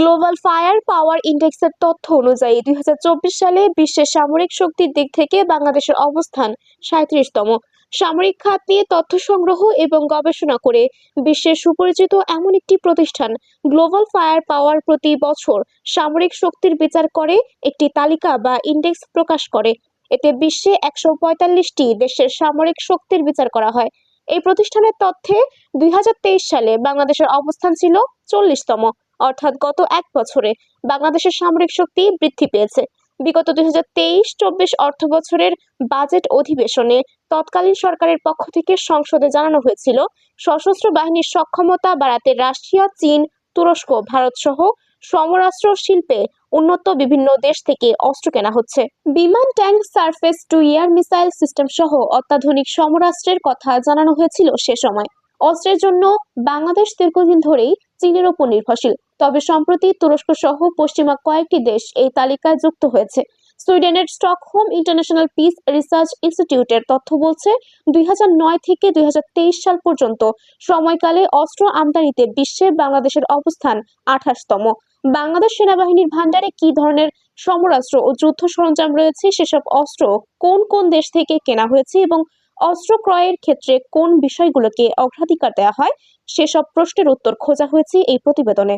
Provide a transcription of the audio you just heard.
Global fire পাওয়ার ইন্ডেক্সের তথ্য অনুযায়ী দুই হাজার চব্বিশ সালে বিশ্বের সামরিক শক্তির দিক থেকে বাংলাদেশের অবস্থান সাঁত্রিশতম। সামরিক খাত নিয়ে তথ্য সংগ্রহ এবং গবেষণা করে বিশ্বের সুপরিচিত এমন একটি প্রতিষ্ঠান গ্লোবাল ফায়ার পাওয়ার প্রতি বছর সামরিক শক্তির বিচার করে, একটি তালিকা বা ইন্ডেক্স প্রকাশ করে। এতে বিশ্বে একশো পঁয়তাল্লিশটি দেশের সামরিক শক্তির বিচার করা হয়। এই প্রতিষ্ঠানের তথ্যে দুই হাজার তেইশ সালে বাংলাদেশের অবস্থান ছিল চল্লিশতম। অর্থাৎ গত এক বছরে বাংলাদেশের সামরিক শক্তি বৃদ্ধি পেয়েছে। বিগত দুই হাজার তেইশ চব্বিশ অর্থ বছরের বাজেট অধিবেশনে তৎকালীন সরকারের পক্ষ থেকে সংসদে জানানো হয়েছিল, সশস্ত্র বাহিনীর সক্ষমতা বাড়াতে রাশিয়া, চীন, তুরস্ক ভারত সহ সমরাস্ত্র শিল্পে উন্নত বিভিন্ন দেশ থেকে অস্ত্র কেনা হচ্ছে। বিমান, tank, surface to air missile system সহ অত্যাধুনিক সমরাস্ত্রের কথা জানানো হয়েছিল সে সময়। অস্ত্রের জন্য বাংলাদেশ দীর্ঘদিন ধরেই চীনের ওপর নির্ভরশীল। তবে সম্প্রতি তুরস্ক সহ পশ্চিমা কয়েকটি দেশ এই তালিকায় যুক্ত হয়েছে। সুইডেনের স্টকহোম ইন্টারন্যাশনাল পিস রিসার্চ ইনস্টিটিউটের তথ্য বলছে, দুই হাজার নয় থেকে দুই হাজার তেইশ সাল পর্যন্ত সময়কালে অস্ত্র আমদানিতে বিশ্বে বাংলাদেশের অবস্থান আঠাশতম। বাংলাদেশ সেনাবাহিনীর ভান্ডারে কি ধরনের সমরাস্ত্র ও যুদ্ধ সরঞ্জাম রয়েছে, সেসব অস্ত্র কোন কোন দেশ থেকে কেনা হয়েছে এবং অস্ত্র ক্রয়ের ক্ষেত্রে কোন বিষয়গুলোকে অগ্রাধিকার দেওয়া হয়, সেসব প্রশ্নের উত্তর খোঁজা হয়েছে এই প্রতিবেদনে।